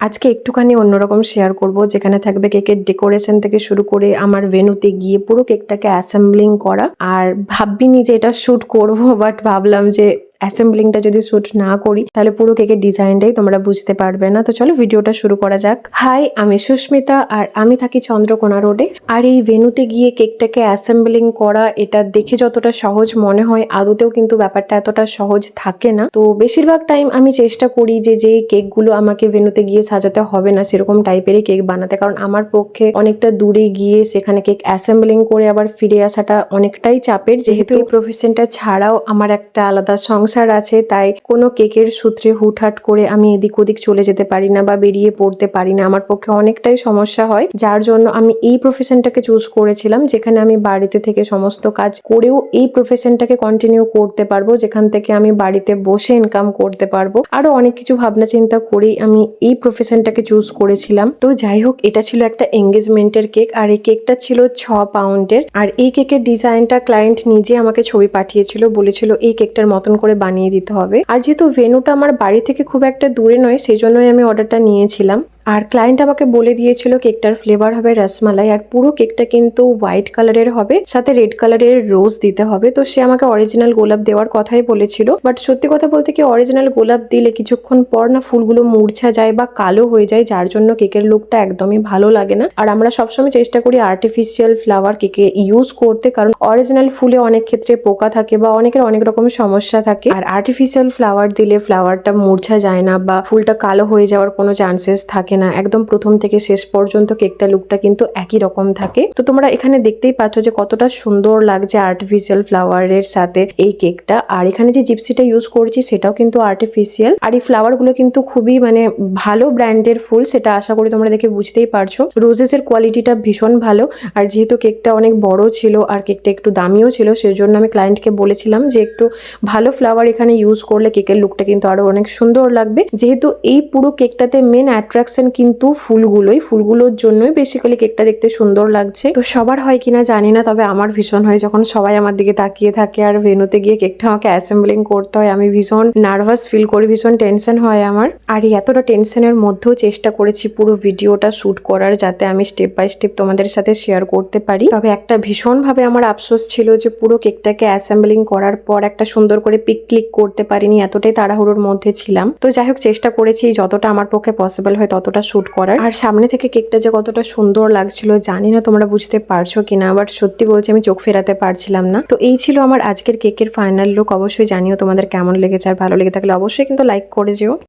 আজকে একটুখানি অন্যরকম শেয়ার করব। যেখানে থাকবে কেকের ডেকোরেশন থেকে শুরু করে আমার ভেনুতে গিয়ে পুরো কেকটাকে অ্যাসেম্বলিং করা। আর ভাবিনি যে এটা শ্যুট করব বাট ভাবলাম যে অ্যাসেম্বলিংটা যদি শ্যুট না করি, তাহলে পুরো কেকের ডিজাইনটাই তোমরা বুঝতে পারবে না। তো চলো ভিডিওটা শুরু করা যাক। হাই আমি সুস্মিতা আর আমি থাকি চন্দ্রকোনা রোডে আর এই ভেনুতে গিয়ে কেকটাকে অ্যাসেম্বলিং করা, এটা দেখে যতটা সহজ মনে হয়, আদতেও কিন্তু ব্যাপারটা এতটা সহজ থাকে না। তো বেশিরভাগ টাইম আমি চেষ্টা করি যে যে কেকগুলো আমাকে ভেনুতে গিয়ে সাজাতে হবে না, সেরকম টাইপেরই কেক বানাতে। কারণ আমার পক্ষে অনেকটা দূরে গিয়ে সেখানে কেক অ্যাসেম্বলিং করে আবার ফিরে আসাটা অনেকটাই চাপের। যেহেতু এই প্রফেশনটা ছাড়াও আমার একটা আলাদা সংসার আছে, তাই কোনো কেকের সূত্রে হুটহাট করে আমি এদিক ওদিক চলে যেতে পারি না বা বেরিয়ে পড়তে পারি না। আমার পক্ষে অনেকটাই সমস্যা হয়, যার জন্য আমি এই প্রফেশনটাকে চুজ করেছিলাম, যেখানে আমি বাড়িতে থেকে সমস্ত কাজ করেও এই প্রফেশনটাকে কন্টিনিউ করতে পারব, যেখান থেকে আমি বাড়িতে বসে ইনকাম করতে পারব। আরও অনেক কিছু ভাবনা চিন্তা করেই আমি এই প্রফেশনটাকে চুজ করেছিলাম। তো যাই হোক, এটা ছিল একটা এঙ্গেজমেন্টের কেক আর এই কেকটা ছিল ছ পাউন্ডের আর এই কেকের ডিজাইনটা ক্লায়েন্ট নিজে আমাকে ছবি পাঠিয়েছিল, বলেছিল এই কেকটার মতন করে বানিয়ে দিতে হবে। আর যেহেতু ভেনুটা আমার বাড়ি থেকে খুব একটা দূরে নয় সেই জন্যই আমি অর্ডারটা নিয়েছিলাম। আর ক্লায়েন্ট আমাকে বলে দিয়েছিল কেকটার ফ্লেভার হবে রসমালাই আর পুরো কেকটা কিন্তু হোয়াইট কালারের হবে, সাথে রেড কালারের রোজ দিতে হবে। তো সে আমাকে অরিজিনাল গোলাপ দেওয়ার কথাই বলেছিল। বাট সত্যি কথা বলতে কি অরিজিনাল গোলাপ দিলে কিছুক্ষণ পর না ফুলগুলো মূর্ছা যায় বা কালো হয়ে যায়, যার জন্য কেকের লুকটা একদমই ভালো লাগে না। আর আমরা সবসময় চেষ্টা করি আর্টিফিশিয়াল ফ্লাওয়ার কেকে ইউজ করতে, কারণ অরিজিনাল ফুলে অনেক ক্ষেত্রে পোকা থাকে বা অনেকের অনেক রকম সমস্যা থাকে। আর আর্টিফিশিয়াল ফ্লাওয়ার দিলে ফ্লাওয়ারটা মূর্ছা যায় না বা ফুলটা কালো হয়ে যাওয়ার কোনো চান্সেস থাকে না, একদম প্রথম থেকে শেষ পর্যন্ত কেকটা লুকটা কিন্তু একই রকম থাকে। তো তোমরা এখানে দেখতেই পাচ্ছ যে কতটা সুন্দর লাগছে আর্টিফিশিয়াল ফ্লাওয়ারের সাথে এই কেকটা। আর এখানে যে জিপসিটা ইউজ করছি সেটাও কিন্তু আর্টিফিশিয়াল আর এই ফ্লাওয়ারগুলো কিন্তু খুবই মানে ভালো ব্র্যান্ডের ফুল, সেটা আশা করি তোমরা দেখে বুঝতেই পারছ। রোজেস এর কোয়ালিটিটা ভীষণ ভালো। আর যেহেতু কেকটা অনেক বড় ছিল আর কেকটা একটু দামিও ছিল সেই জন্য আমি ক্লায়েন্টকে বলেছিলাম যে একটু ভালো ফ্লাওয়ার এখানে ইউজ করলে কেকের লুকটা কিন্তু আরও অনেক সুন্দর লাগবে। যেহেতু এই পুরো কেকটাতে মেন অ্যাট্রাকশন কিন্তু ফুলগুলোই, ফুলগুলোর জন্যই বেসিক্যালি কেকটা দেখতে সুন্দর লাগছে। তো সবার হয় কিনা জানি না, তবে আমার ভীষণ হয় যখন সবাই আমার দিকে তাকিয়ে থাকে আর ভেনুতে গিয়ে কেকটা আমাকে অ্যাসেম্বলিং করতে হয়, আমি ভীষণ নার্ভাস ফিল করি, ভীষণ টেনশন হয় আমার। আর এতটা টেনশনের মধ্যেও চেষ্টা করেছি পুরো ভিডিওটা শ্যুট করার যাতে আমি স্টেপ বাই স্টেপ তোমাদের সাথে শেয়ার করতে পারি। তবে একটা ভীষণভাবে আমার আফসোস ছিল যে পুরো কেকটাকে অ্যাসেম্বলিং করার পর একটা সুন্দর করে পিক ক্লিক করতে পারিনি, এতটাই তাড়াহুড়োর মধ্যে ছিলাম। তো যাই হোক, চেষ্টা করেছি যতটা আমার পক্ষে পসিবল হয় ততটা শ্যুট করার। আর সামনে থেকে কেকটা যে কতটা সুন্দর লাগছিল, জানি না তোমরা বুঝতে পারছ কিনা বাট সত্যি বলছি আমি চোখ ফেরাতে পারছিলাম না। তো এই ছিল আমার আজকের কেকের ফাইনাল লুক অবশ্যই জানিও তোমাদের কেমন লেগেছে আর ভালো লেগে থাকলে অবশ্যই কিন্তু লাইক করে যেও।